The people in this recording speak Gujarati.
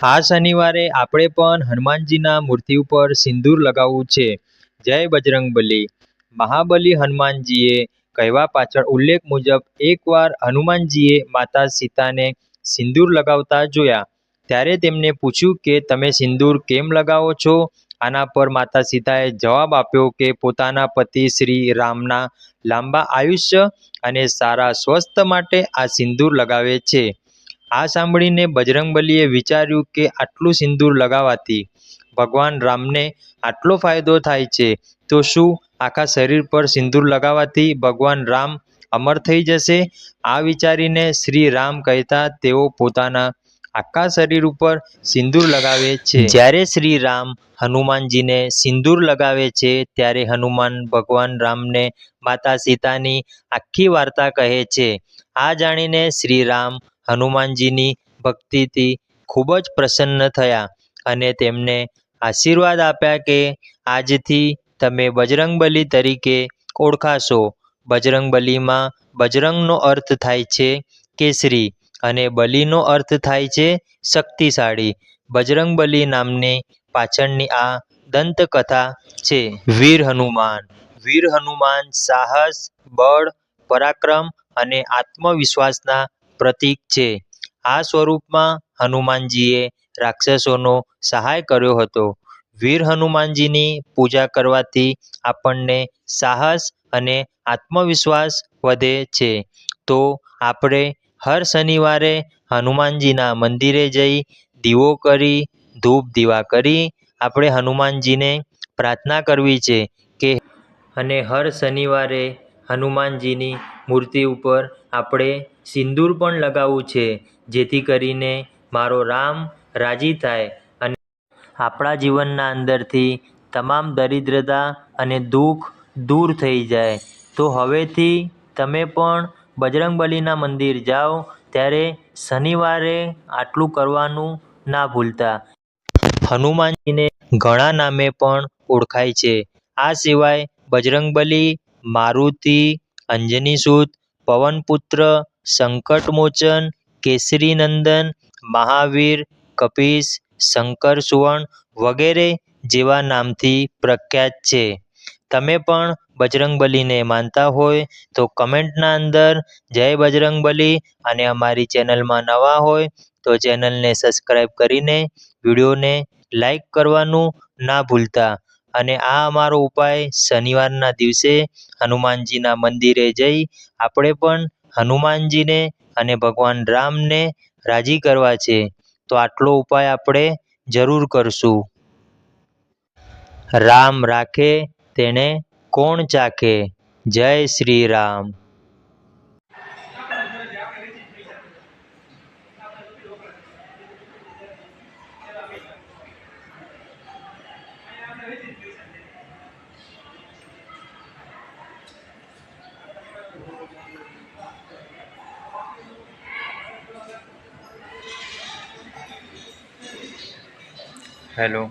આ શનિવારે આપણે પણ હનુમાનજીના મૂર્તિ ઉપર સિંદૂર લગાવવું છે. જય બજરંગબલી. મહાબલી હનુમાનજીએ કહેવા પાછળ ઉલ્લેખ મુજબ એકવાર હનુમાનજીએ માતા સીતાને સિંદૂર લગાવતા જોયા. ત્યારે તેમને પૂછ્યું કે તમે સિંદૂર કેમ લગાવો છો? આના પર માતા સીતાએ જવાબ આપ્યો કે પોતાના પતિ શ્રી રામના લાંબા આયુષ્ય અને સારા સ્વસ્થ માટે આ સિંદૂર લગાવે છે. આ સાંભળીને બજરંગબલીએ વિચાર્યું કે આટલું સિંદૂર લગાવવાથી ભગવાન રામને આટલો ફાયદો થાય છે, તો શું આખા શરીર પર સિંદૂર લગાવવાથી ભગવાન રામ અમર થઈ જશે? આ વિચારીને શ્રી રામ કહેતા તેઓ પોતાના આખા શરીર ઉપર સિંદૂર લગાવે છે. જ્યારે શ્રી રામ હનુમાનજીને સિંદૂર લગાવે છે, ત્યારે હનુમાન ભગવાન રામને માતા સીતાની આખી વાર્તા કહે છે. આ જાણીને શ્રી રામ હનુમાનજીની ભક્તિથી ખૂબ જ પ્રસન્ન થયા અને તેમને આશીર્વાદ આપ્યા કે આજથી તમે બજરંગબલી તરીકે ઓળખાશો. બજરંગબલીમાં બજરંગનો અર્થ થાય છે કેસરી અને બલીનો અર્થ થાય છે શક્તિશાળી. બજરંગબલી નામની પાછળની આ દંતકથા છે. વીર હનુમાન. વીર હનુમાન સાહસ, બળ, પરાક્રમ અને આત્મવિશ્વાસના પ્રતીક છે. આ સ્વરૂપમાં હનુમાનજીએ રાક્ષસોનો સહાય કર્યો હતો. વીર હનુમાનજીની પૂજા કરવાથી આપણને સાહસ અને આત્મવિશ્વાસ વધે છે. તો આપણે હર શનિવારે હનુમાનજીના મંદિરે જઈ દીવો કરી, ધૂપ દીવા કરી, આપણે હનુમાનજીને પ્રાર્થના કરવી છે કે અને હર શનિવારે હનુમાનજીની મૂર્તિ ઉપર આપણે સિંદૂર પણ લગાવવું છે, જેથી કરીને મારો રામ રાજી થાય અને આપણા જીવનના અંદરથી તમામ દરિદ્રતા અને દુઃખ દૂર થઈ જાય. તો હવેથી તમે પણ બજરંગબલીના મંદિર જાઓ, ત્યારે શનિવારે આટલું કરવાનું ના ભૂલતા. હનુમાનજીને ઘણા નામે પણ ઓળખાય છે. આ સિવાય બજરંગબલી, મારુતિ અંજનીસુત પવનપુત્ર, સંકટમોચન, કેસરીનંદન, મહાવીર, કપીશ, શંકર સુવર્ણ વગેરે જેવા નામથી પ્રખ્યાત છે. તમે પણ બજરંગબલીને માનતા હોય તો કમેન્ટના અંદર જય બજરંગબલી અને અમારી ચેનલમાં નવા હોય તો ચેનલને સબસ્ક્રાઈબ કરીને વિડીયોને લાઈક કરવાનું ના ભૂલતા. અને આ અમારો ઉપાય શનિવારના દિવસે હનુમાનજીના મંદિરે જઈ આપણે પણ હનુમાનજીને અને ભગવાન રામને રાજી કરવા છે. તો આટલો ઉપાય આપણે જરૂર કરશું. રામ રાખે તેને કોણ ચાખે? જય શ્રી રામ. hello.